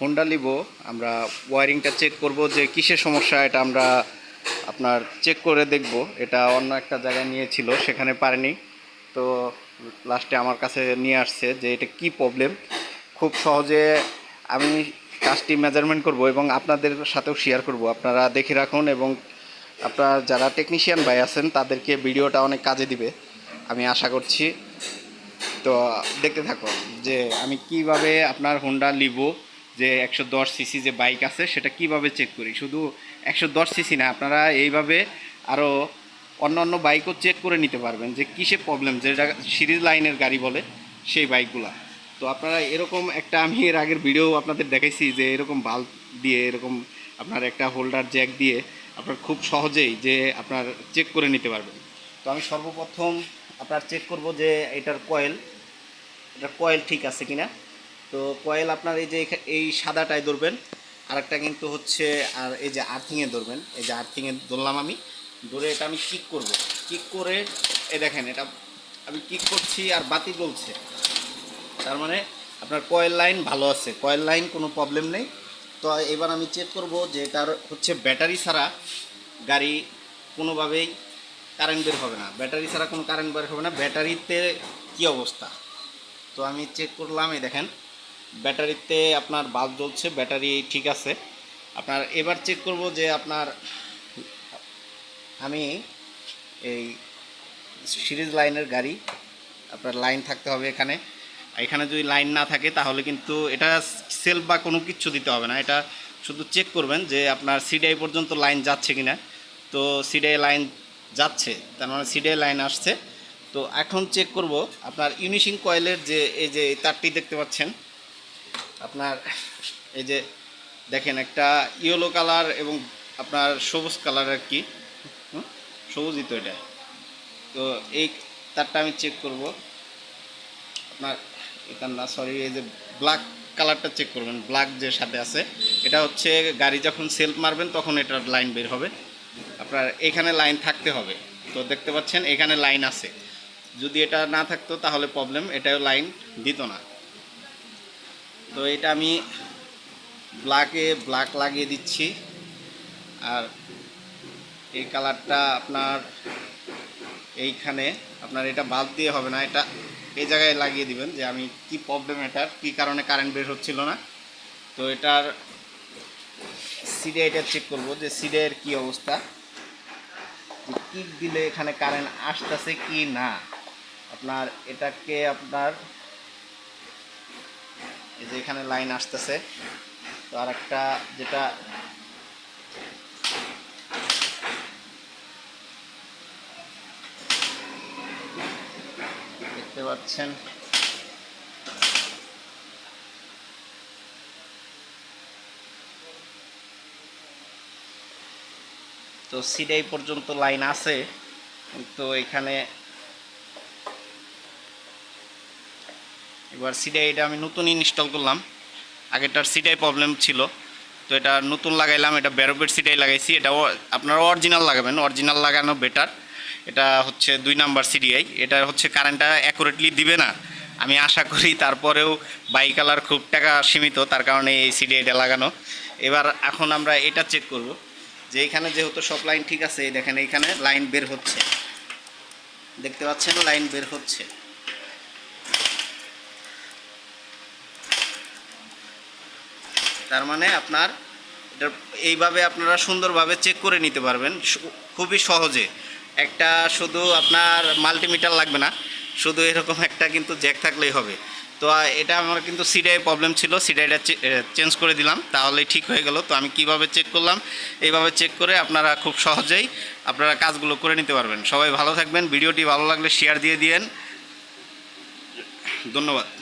Honda লিবো আমরা ওয়ারিংটা check করব যে কিসের সমস্যা, এটা আমরা আপনার চেক করে দেখব। এটা অন্য একটা জায়গায় নিয়েছিল, সেখানে পারেনি। তো লাস্টে আমার কাছে নিয়ে আসছে যে এটা কি প্রবলেম খুব সহজে আমি কাজটি মেজারমেন্ট করব এবং আপনাদের সাথেও শেয়ার করব। আপনারা দেখে রাখুন এবং আপনারা যারা টেকনিশিয়ান ভাই আছেন, তাদেরকে ভিডিওটা অনেক কাজে দিবে, আমি আশা করছি। তো দেখতে থাকো যে আমি কীভাবে আপনার হোন্ডা লিভো যে একশো দশ সিসি যে বাইক আছে, সেটা কীভাবে চেক করি? শুধু একশো দশ সিসি না, আপনারা এইভাবে আরও অন্য অন্য বাইকও চেক করে নিতে পারবেন যে কিসে প্রবলেম যেটা সিরিজ লাইনের গাড়ি বলে সেই বাইকগুলা। তো আপনারা এরকম একটা, আমি এর আগের ভিডিও আপনাদের দেখাইছি যে এরকম বাল্ব দিয়ে, এরকম আপনার একটা হোল্ডার জ্যাক দিয়ে আপনার খুব সহজেই যে আপনার চেক করে নিতে পারবেন। তো আমি সর্বপ্রথম আপনার চেক করব যে এটার কয়েল এটা কয়েল ঠিক আছে কিনা। তো কয়েল আপনার এই যে এই সাদাটায় ধরবেন, আরেকটা কিন্তু হচ্ছে, আর এই যে আর্থিংয়ে ধরবেন, এই যে আর্থিংয়ে ধরলাম আমি, ধরে এটা আমি কিক করব। কিক করে এ দেখেন, এটা আমি কিক করছি আর বাতি জ্বলছে। তার মানে আপনার কয়েল লাইন ভালো আছে, কয়েল লাইন কোনো প্রবলেম নেই। তো এবার আমি চেক করব যে এটার হচ্ছে ব্যাটারি ছাড়া গাড়ি কোনোভাবেই কারেন্ট বের হবে না। ব্যাটারি ছাড়া কোনো কারেন্ট বের হবে না, ব্যাটারিতে কি অবস্থা? তো আমি চেক করলাম, এই দেখেন ব্যাটারিতে আপনার বাল্ব জ্বলছে, ব্যাটারি ঠিক আছে। আপনার এবার চেক করব যে আপনার আমি এই সিরিজ লাইনের গাড়ি, আপনার লাইন থাকতে হবে এখানে। এখানে যদি লাইন না থাকে তাহলে কিন্তু এটা সেল বা কোনো কিছু দিতে হবে না। এটা শুধু চেক করবেন যে আপনার সিডিআই পর্যন্ত লাইন যাচ্ছে কি না তো সিডিআই লাইন যাচ্ছে, তার মানে সিডিআই লাইন আসছে। তো এখন চেক করব আপনার ইউনিশিং কয়েলের যে, এই যে তারটি দেখতে পাচ্ছেন আপনার, এই যে দেখেন একটা ইয়েলো কালার এবং আপনার সবুজ কালার আর কি? সবুজই তো এটা। তো এই তারটা আমি চেক করব। আপনার, এটা না সরি এই যে ব্ল্যাক কালারটা চেক করবেন ব্ল্যাক যে সাথে আছে, এটা হচ্ছে গাড়ি যখন সেলফ মারবেন তখন এটার লাইন বের হবে। আপনার এখানে লাইন থাকতে হবে। তো দেখতে পাচ্ছেন, এখানে লাইন আছে। যদি এটা না থাকতো তাহলে প্রবলেম এটাও লাইন দিত না। তো এটা আমি ব্ল্যাকে ব্ল্যাক লাগিয়ে দিচ্ছি। আর এই কালারটা আপনার এইখানে, আপনার এটা বাল্ব দিয়ে হবে না, এটা এই জায়গায় লাগিয়ে দিবেন যে আমি কি প্রবলেম এটার, কি কারণে কারেন্ট বের হচ্ছিল না। তো এটার সিডিআইটা চেক করব যে সিডিআইয়ের কি অবস্থা। কিক দিলে এখানে কারেন্ট আসতেছে কি না। আপনার এটাকে আপনার এই যে এখানে লাইন আসতেছে। তো আর একটা যেটা দেখতে পাচ্ছেন। তো সিডাই পর্যন্ত লাইন আছে। কিন্তু এখানে এবার সিডাই এটা আমি নতুন ইনস্টল করলাম। আগেরটার সিডাই প্রবলেম ছিল। তো এটা নতুন লাগাইলাম, এটা ব্যারোবেট সিডাই লাগাইছি। এটা আপনারা অরিজিনাল লাগাবেন অরিজিনাল লাগানো বেটার এটা হচ্ছে দুই নাম্বার সিডিআই এটা হচ্ছে কারেন্টটা অ্যাকুরেটলি দিবে না। আমি আশা করি তারপরেও বাই কালার খুব টাকা সীমিত, তার কারণে এই সিডিআইটা লাগানো। এবার এখন আমরা এটা চেক করব। যে এখানে যেহেতু সব লাইন ঠিক আছে দেখেন এইখানে লাইন বের হচ্ছে। দেখতে পাচ্ছেন লাইন বের হচ্ছে। তার মানে আপনার এটা এইভাবে আপনারা সুন্দরভাবে চেক করে নিতে পারবেন। খুবই সহজে। একটা শুধু আপনার মাল্টিমিটার লাগবে না। শুধু এরকম একটা কিন্তু জ্যাক থাকলেই হবে। তো এটা আমার কিন্তু সিডাই প্রবলেম ছিল। সিডাইটা চেঞ্জ করে দিলাম। তাহলেই ঠিক হয়ে গেল। তো আমি কীভাবে চেক করলাম? এইভাবে চেক করে আপনারা খুব সহজেই আপনারা কাজগুলো করে নিতে পারবেন। সবাই ভালো থাকবেন। ভিডিওটি ভালো লাগলে শেয়ার দিয়ে দিয়েন। ধন্যবাদ।